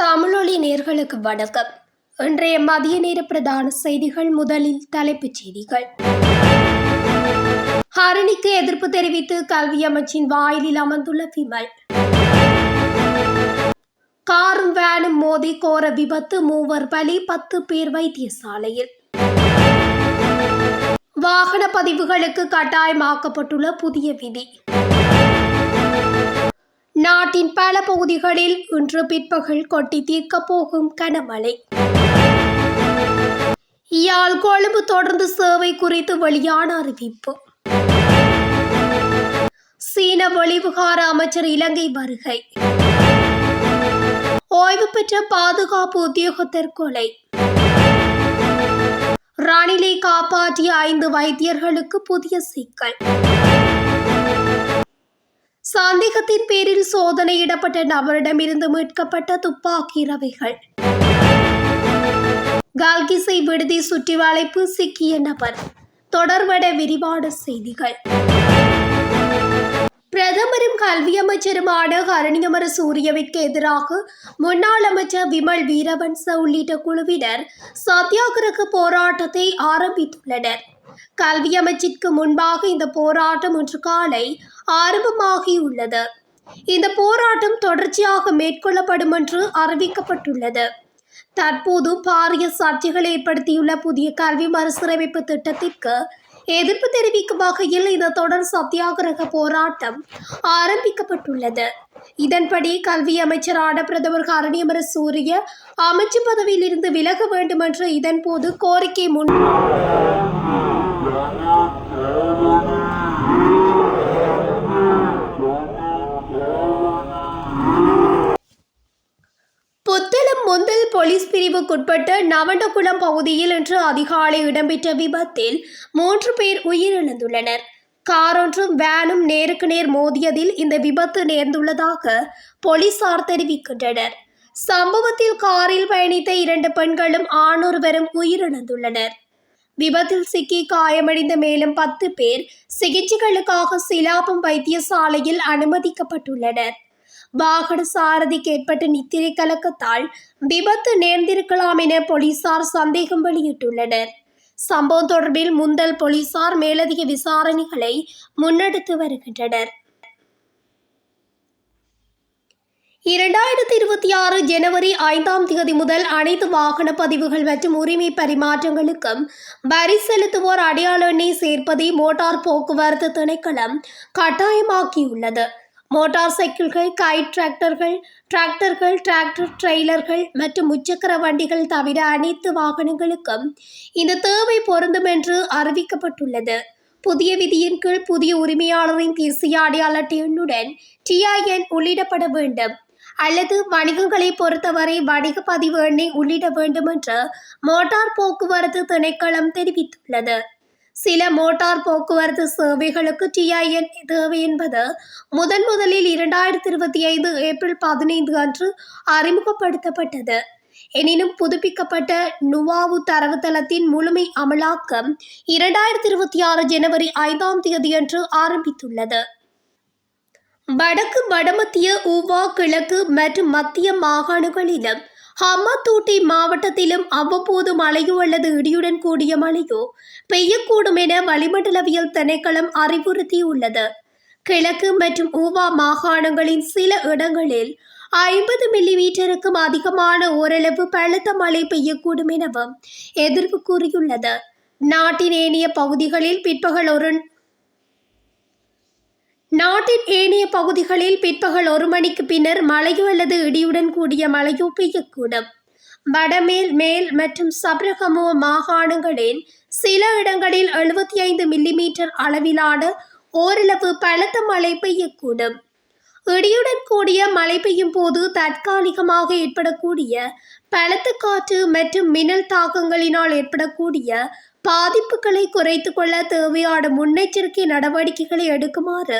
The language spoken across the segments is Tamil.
தமிழொலி நேர்களுக்கு வணக்கம். இன்றைய மதிய நேர பிரதான செய்திகள் முதலில் தலைப்புச் செய்திகள். ஹரணிக்கு எதிர்ப்பு தெரிவித்து கல்வி அமைச்சின் வாயிலில் அமர்ந்துள்ள விமல். காரும் வேனும் மோதி கோர விபத்து மூவர் பலி பத்து பேர் வைத்தியசாலையில். வாகன பதிவுகளுக்கு கட்டாயமாக்கப்பட்டுள்ள புதிய விதி. நாட்டின் பல பகுதிகளில் இன்று பிற்பகல் கொட்டி தீர்க்கப் போகும் கனமழை. யாழ் கொழும்பு தொடர்ந்து சேவை குறித்து வெளியான அறிவிப்பு. சீன வெளிவிகார அமைச்சர் இலங்கை வருகை. ஓய்வு பெற்ற பாதுகாப்பு உத்தியோகத்தர் கொலை ரணிலை காப்பாற்றிய ஐந்து வைத்தியர்களுக்கு புதிய சிக்கல். சந்தேகத்தின் பேரில் சோதனையிடப்பட்ட நபரிடமிருந்து மீட்கப்பட்ட துப்பாக்கி ரவைகள். கால்கிசை விடுதி சுற்றி வளைப்பு சிக்கிய நபர். தொடர்பட விரிவான செய்திகள். பிரதமரும் கல்வி அமைச்சருமான ஹரணியமர சூரியவிற்கு எதிராக முன்னாள் அமைச்சர் விமல் வீரவன்ச உள்ளிட்ட குழுவினர் சத்தியாகிரக போராட்டத்தை ஆரம்பித்துள்ளனர். கல்வி அமைச்சிற்கு முன்பாக இந்த போராட்டம் இன்று காலை ஆரம்பமாகியுள்ளது. இந்த போராட்டம் தொடர்ச்சியாக மேற்கொள்ளப்படும் என்று அறிவிக்கப்பட்டுள்ளது. தற்போது பாரிய சர்ச்சைகள் ஏற்படுத்தியுள்ள புதிய கல்வி மறுசீரமைப்பு திட்டத்திற்கு எதிர்ப்பு தெரிவிக்கும் வகையில் இந்த தொடர் சத்தியாகிரக போராட்டம் ஆரம்பிக்கப்பட்டுள்ளது. இதன்படி கல்வி அமைச்சரான பிரதமர் ஹரணியமர சூரிய அமைச்சு பதவியில் இருந்து விலக வேண்டும் என்று இதன்போது கோரிக்கை முன் புத்தளம் போலீஸ் பிரிவுக்குட்பட்ட நவண்டகுளம் பகுதியில் இன்று அதிகாலை இடம்பெற்ற விபத்தில் மூன்று பேர் உயிரிழந்துள்ளனர். காரொன்றும் வேனும் நேருக்கு நேர் மோதியதில் இந்த விபத்து நேர்ந்துள்ளதாக போலீசார் தெரிவிக்கின்றனர். சம்பவத்தில் காரில் பயணித்த இரண்டு பெண்களும் ஆணொருவரும் உயிரிழந்துள்ளனர். விபத்தில் சிக்கி காயமடைந்த மேலும் பத்து பேர் சிகிச்சைகளுக்காக சிலாபம் வைத்தியசாலையில் அனுமதிக்கப்பட்டுள்ளனர். வாகன சாரதிக்கு ஏற்பட்ட நித்திரை கலக்கத்தால் விபத்து நேர்ந்திருக்கலாம் என போலீசார் சந்தேகம் வெளியிட்டுள்ளனர். சம்பவம் தொடர்பில் முந்தல் போலீசார் மேலதிக விசாரணைகளை முன்னெடுத்து வருகின்றனர். இரண்டாயிரத்தி இருபத்தி ஆறு ஜனவரி ஐந்தாம் தேதி முதல் அனைத்து வாகன பதிவுகள் மற்றும் உரிமை பரிமாற்றங்களுக்கும் வரி செலுத்துவோர் அடையாள எண்ணை சேர்ப்பதை மோட்டார் போக்குவரத்து திணைக்களம் கட்டாயமாக்கியுள்ளது. மோட்டார் சைக்கிள்கள் கை டிராக்டர்கள் டிராக்டர்கள் டிராக்டர் ட்ரெய்லர்கள் மற்றும் முச்சக்கர வண்டிகள் தவிர அனைத்து வாகனங்களுக்கும் இந்த தேவை பொருந்தும் என்று அறிவிக்கப்பட்டுள்ளது. புதிய விதியின் கீழ் புதிய உரிமையாளரின் தேசிய அடையாள எண்ணுடன் டிஐஎன் உள்ளிடப்பட வேண்டும். அல்லது வணிகங்களை பொறுத்தவரை வணிக பதிவு எண்ணை உள்ளிட வேண்டும் என்று மோட்டார் போக்குவரத்து திணைக்களம் தெரிவித்துள்ளது. சில மோட்டார் போக்குவரத்து சேவைகளுக்கு டிஐஎன் தேவை என்பது முதன் முதலில் இரண்டாயிரத்தி இருபத்தி ஐந்து ஏப்ரல் பதினைந்து அன்று அறிமுகப்படுத்தப்பட்டது. எனினும் புதுப்பிக்கப்பட்ட நுவாவு தரவுத்தளத்தின் முழுமை அமலாக்கம் இரண்டாயிரத்தி இருபத்தி ஆறு ஜனவரி ஐந்தாம் தேதியன்று ஆரம்பித்துள்ளது. வடக்கு வடமத்திய ஊவா கிழக்கு மற்றும் மத்திய மாகாணங்களிலும் ஹம்மத்தூட்டி மாவட்டத்திலும் அவ்வப்போது மழையோ அல்லது இடியுடன் கூடிய மழையோ பெய்யக்கூடும் என வளிமண்டலவியல் திணைக்களம் அறிவுறுத்தியுள்ளது. கிழக்கு மற்றும் ஊவா மாகாணங்களின் சில இடங்களில் ஐம்பது மில்லிமீட்டருக்கும் அதிகமான ஓரளவு பலத்த மழை பெய்யக்கூடும் எனவும் எதிர்வு கூறியுள்ளது. நாட்டின் ஏனைய பகுதிகளில் பிற்பகல் ஒரு நாட்டின் ஏனைய பகுதிகளில் பிற்பகல் ஒரு மணிக்கு பின்னர் மழையோ அல்லது இடியுடன் கூடிய மழையோ பெய்யக்கூடும். வடமேல் மேல் மற்றும் சப்ரகமுவ மாகாணங்களின் சில இடங்களில் எழுபத்தி ஐந்து மில்லிமீட்டர் அளவிலான ஓரளவு பலத்த மழை பெய்யக்கூடும். இடியுடன் கூடிய மழை பெய்யும் போது தற்காலிகமாக ஏற்படக்கூடிய பலத்த காற்று மற்றும் மின்னல் தாக்கங்களினால் ஏற்படக்கூடிய பாதிப்புகளை குறைத்து கொள்ள தேவையான முன்னெச்சரிக்கை நடவடிக்கைகளை எடுக்குமாறு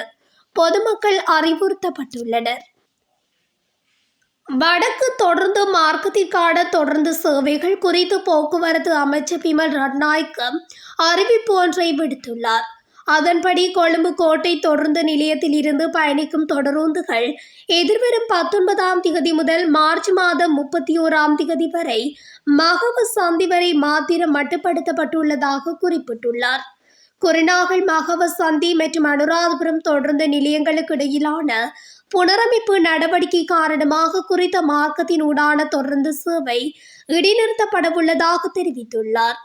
பொதுமக்கள் அறிவுறுத்தப்பட்டுள்ளனர். வடக்கு தொடர்ந்து மார்க்கத்திற்கான தொடர்ந்து சேவைகள் குறித்து போக்குவரத்து அமைச்சர் பிமல் ரட்நாய்க்கு அறிவிப்பு ஒன்றை விடுத்துள்ளார். அதன்படி கொழும்பு கோட்டை தொடர்ந்து நிலையத்தில் இருந்து பயணிக்கும் தொடரூந்துகள் எதிர்வரும் பத்தொன்பதாம் திகதி முதல் மார்ச் மாதம் முப்பத்தி ஓராம் திகதி வரை மகவு சந்தி வரை மாத்திரம் மட்டுப்படுத்தப்பட்டுள்ளதாக குறிப்பிட்டுள்ளார். குருநாகல் மகவ சந்தி மற்றும் அனுராதபுரம் தொடர்ந்த நிலையங்களுக்கு இடையிலான புனரமைப்பு நடவடிக்கை காரணமாக குறித்த மார்க்கத்தின் ஊடான தொடர்ந்து சேவை இடைநிறுத்தப்படவுள்ளதாக தெரிவித்துள்ளார்.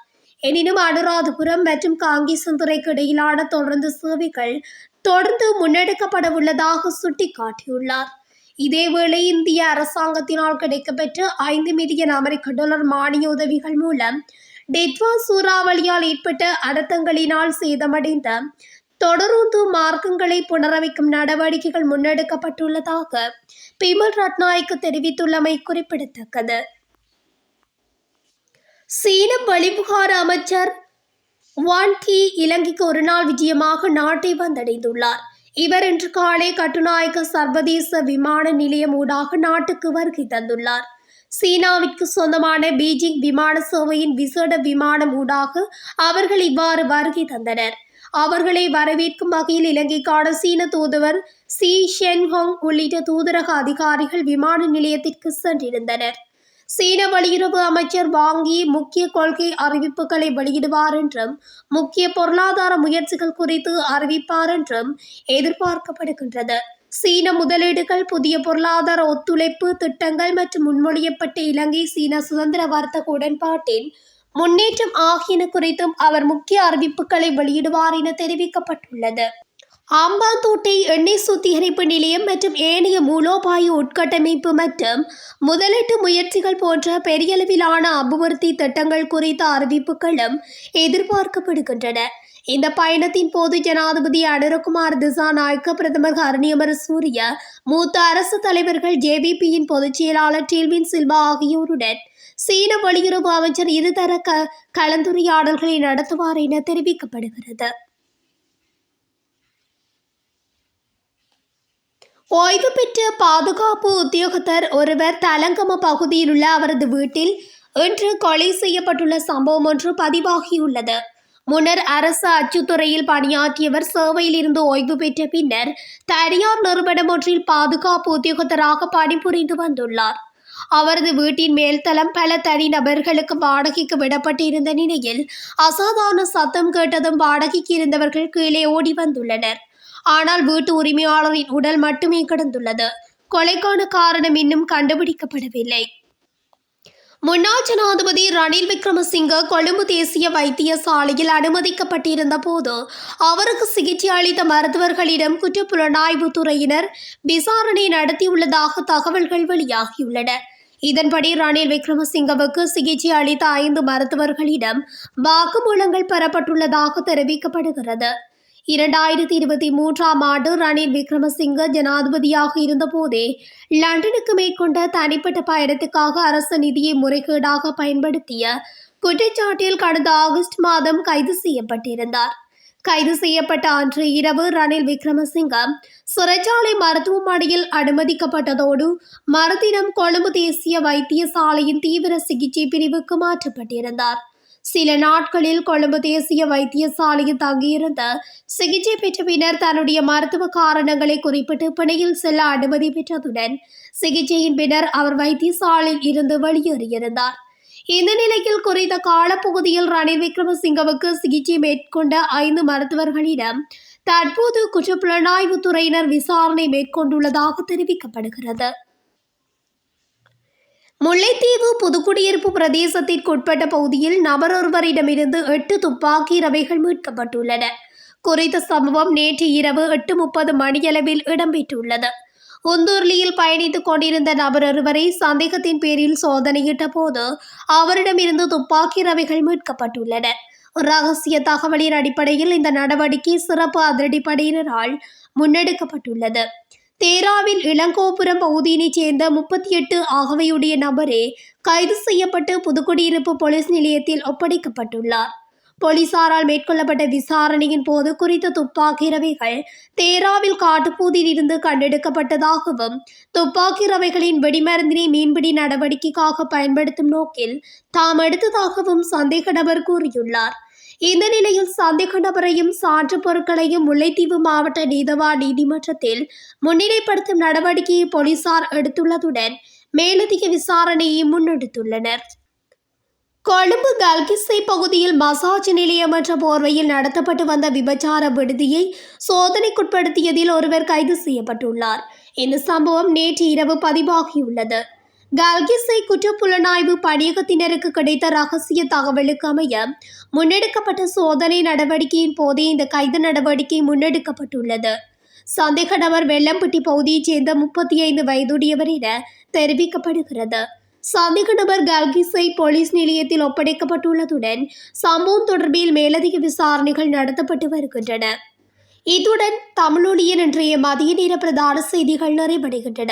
எனினும் அனுராதபுரம் மற்றும் காங்கேசந்துறைக்கு இடையிலான தொடர்ந்து சேவைகள் தொடர்ந்து முன்னெடுக்கப்படவுள்ளதாக சுட்டிக்காட்டியுள்ளார். இதேவேளை இந்திய அரசாங்கத்தினால் கிடைக்கப்பெற்ற ஐந்து மில்லியன் அமெரிக்க டாலர் மானிய உதவிகள் மூலம் டெட்வா சூறாவளியால் ஏற்பட்ட அடத்தங்களினால் சேதமடைந்த தொடருந்து மார்க்கங்களை புனரமைக்கும் நடவடிக்கைகள் முன்னெடுக்கப்பட்டுள்ளதாக பிமல் ரட்நாயக்கு தெரிவித்துள்ளமை குறிப்பிடத்தக்கது. சீன வெளிவிவகார அமைச்சர் வான் கி இலங்கைக்கு ஒரு நாள் விஜயமாக நாட்டை வந்தடைந்துள்ளார். இவர் இன்று காலை கட்டுநாயக்க சர்வதேச விமான நிலையம் ஊடாக நாட்டுக்கு வருகை தந்துள்ளார். சீனாவிற்கு சொந்தமான பீஜிங் விமான சேவையின் விசேட விமானம் ஊடாக அவர்கள் இவ்வாறு வருகை தந்தனர். அவர்களை வரவேற்கும் வகையில் இலங்கைக்கான சீன தூதுவர் சி ஷென்ஹோங் உள்ளிட்ட தூதரக அதிகாரிகள் விமான நிலையத்திற்கு சென்றிருந்தனர். சீன வெளியுறவு அமைச்சர் வாங்கி முக்கிய கொள்கை அறிவிப்புகளை வெளியிடுவார் என்றும் முக்கிய பொருளாதார முயற்சிகள் குறித்து அறிவிப்பார் என்றும் எதிர்பார்க்கப்படுகின்றது. சீன முதலீடுகள் புதிய பொருளாதார ஒத்துழைப்பு திட்டங்கள் மற்றும் முன்மொழியப்பட்ட இலங்கை சீன சுதந்திர வர்த்தக உடன்பாட்டின் முன்னேற்றம் ஆகியன குறித்தும் அவர் முக்கிய அறிவிப்புகளை வெளியிடுவார் என தெரிவிக்கப்பட்டுள்ளது. ஆம்பாந்தோட்டை எண்ணெய் சுத்திகரிப்பு நிலையம் மற்றும் ஏனைய மூலோபாய உட்கட்டமைப்பு மற்றும் முதலீட்டு முயற்சிகள் போன்ற பெரியளவிலான அபிவிருத்தி திட்டங்கள் குறித்த அறிவிப்புகளும் எதிர்பார்க்கப்படுகின்றன. இந்த பயணத்தின் போது ஜனாதிபதி அனுரகுமார் திசாநாயக்க பிரதமர் ஹரணியமர் சூரிய மூத்த அரசு தலைவர்கள் ஜேவிபியின் பொதுச் செயலாளர் டீல்வின் சில்வா ஆகியோருடன் சீன வெளியுறவு அமைச்சர் இருதர க கலந்துரையாடல்களை நடத்துவார் என தெரிவிக்கப்படுகிறது. ஓய்வு பெற்ற பாதுகாப்பு உத்தியோகத்தர் ஒருவர் தலங்கம பகுதியில் உள்ள அவரது வீட்டில் இன்று கொலை செய்யப்பட்டுள்ள சம்பவம் ஒன்று பதிவாகியுள்ளது. முன்னர் அரசு அச்சுத்துறையில் பணியாற்றியவர் சேவையில் இருந்து ஓய்வு பெற்ற பின்னர் தனியார் நிறுவனம் ஒன்றில் பாதுகாப்பு உத்தியோகத்தராக பணிபுரிந்து வந்துள்ளார். அவரது வீட்டின் மேல்தளம் பல தனிநபர்களுக்கு வாடகைக்கு விடப்பட்டிருந்த நிலையில் அசாதாரண சத்தம் கேட்டதும் வாடகைக்கு இருந்தவர்கள் கீழே ஓடி வந்துள்ளனர். ஆனால் வீட்டு உரிமையாளரின் உடல் மட்டுமே கிடந்துள்ளது. கொலைக்கான காரணம் இன்னும் கண்டுபிடிக்கப்படவில்லை. முன்னாள் ஜனாதிபதி ரணில் விக்ரமசிங்க கொழும்பு தேசிய வைத்தியசாலையில் அனுமதிக்கப்பட்டிருந்த போது அவருக்கு சிகிச்சை அளித்த மருத்துவர்களிடம் குற்றப்புலனாய்வு துறையினர் விசாரணை நடத்தியுள்ளதாக தகவல்கள் வெளியாகியுள்ளன. இதன்படி ரணில் விக்ரமசிங்கவுக்கு சிகிச்சை அளித்த ஐந்து மருத்துவர்களிடம் வாக்குமூலங்கள் பெறப்பட்டுள்ளதாக தெரிவிக்கப்படுகிறது. இரண்டாயிரத்தி இருபத்தி மூன்றாம் ஆண்டு ரணில் விக்ரமசிங்க ஜனாதிபதியாக இருந்தபோதே லண்டனுக்கு மேற்கொண்ட தனிப்பட்ட பயணத்துக்காக அரசு நிதியை முறைகேடாக பயன்படுத்திய குற்றச்சாட்டில் கடந்த ஆகஸ்ட் மாதம் கைது செய்யப்பட்டிருந்தார். கைது செய்யப்பட்ட அன்று இரவு ரணில் விக்ரமசிங்கம் சிறைச்சாலை மருத்துவமனையில் அனுமதிக்கப்பட்டதோடு மறுதினம் கொழும்பு தேசிய வைத்தியசாலையின் தீவிர சிகிச்சை பிரிவுக்கு மாற்றப்பட்டிருந்தார். சில நாட்களில் கொழும்பு தேசிய வைத்தியசாலையில் தங்கியிருந்த சிகிச்சை பெற்ற பின்னர் தன்னுடைய மருத்துவ காரணங்களை குறிப்பிட்டு பிணையில் செல்ல அனுமதி பெற்றதுடன் சிகிச்சையின் பின்னர் அவர் வைத்தியசாலையில் இருந்து வெளியேறியிருந்தார். இந்த நிலையில் குறித்த காலப்பகுதியில் ரணில் விக்ரமசிங்கவுக்கு சிகிச்சை மேற்கொண்ட ஐந்து மருத்துவர்களிடம் தற்போது குற்றப்புலனாய்வு துறையினர் விசாரணை மேற்கொண்டுள்ளதாக தெரிவிக்கப்படுகிறது. முல்லைத்தீவு புதுக்குடியிருப்பு பிரதேசத்திற்குட்பட்ட பகுதியில் நபரொருவரிடமிருந்து எட்டு துப்பாக்கி ரவைகள் மீட்கப்பட்டுள்ளன. குறித்த சம்பவம் நேற்று இரவு எட்டு முப்பது மணியளவில் இடம்பெற்றுள்ளது. உந்தூர்லியில் பயணித்துக் கொண்டிருந்த நபர் ஒருவரை சந்தேகத்தின் பேரில் சோதனையிட்ட போது அவரிடமிருந்து துப்பாக்கி ரவைகள் மீட்கப்பட்டுள்ளன. ரகசிய தகவலின் அடிப்படையில் இந்த நடவடிக்கை சிறப்பு அதிரடிப்படையினரால் முன்னெடுக்கப்பட்டுள்ளது. தேராவில் இளங்கோபுரம் பகுதியினைச் சேர்ந்த முப்பத்தி எட்டு ஆகவையுடைய நபரே கைது செய்யப்பட்டு புதுக்குடியிருப்பு போலீஸ் நிலையத்தில் ஒப்படைக்கப்பட்டுள்ளார். போலீசாரால் மேற்கொள்ளப்பட்ட விசாரணையின் போது குறித்த துப்பாக்கி ரவைகள் தேராவில் காட்டுப்பூதியில் இருந்து கண்டெடுக்கப்பட்டதாகவும் துப்பாக்கி ரவைகளின் வெடிமருந்தினை மீன்பிடி நடவடிக்கைக்காக பயன்படுத்தும் நோக்கில் தாம் எடுத்ததாகவும் சந்தேக நபர் கூறியுள்ளார். இந்த நிலையில் சந்தேக நபரையும் சான்று பொருட்களையும் முல்லைத்தீவு மாவட்ட நீதவான் நீதிமன்றத்தில் முன்னிலைப்படுத்தும் நடவடிக்கையை போலீசார் எடுத்துள்ளதுடன் மேலதிக விசாரணையை முன்னெடுத்துள்ளனர். கொழும்பு கல்கிஸ்ஸை பகுதியில் மசாஜ் நிலையம் என்ற போர்வையில் நடத்தப்பட்டு வந்த விபச்சார விடுதியை சோதனைக்குட்படுத்தியதில் ஒருவர் கைது செய்யப்பட்டுள்ளார். இந்த சம்பவம் நேற்று இரவு பதிவாகியுள்ளது. கல்கிஸ்ஸை குற்றப்புலனாய்வு பணியகத்தினருக்கு கிடைத்த ரகசிய தகவலுக்கு அமைய முன்னெடுக்கப்பட்ட சோதனை நடவடிக்கையின் போதே இந்த கைது நடவடிக்கை முன்னெடுக்கப்பட்டுள்ளது. சந்தேக நபர் வெள்ளம்பட்டி பகுதியைச் சேர்ந்த முப்பத்தி ஐந்து வயதுடையவர் என தெரிவிக்கப்படுகிறது. சந்தேக நபர் கல்கிஸை போலீஸ் நிலையத்தில் ஒப்படைக்கப்பட்டுள்ளதுடன் சம்பவம் தொடர்பில் மேலதிக விசாரணைகள் நடத்தப்பட்டு வருகின்றன. இத்துடன் தமிழொலியின் இன்றைய மதிய நேர பிரதான செய்திகள் நிறைவடைகின்றன.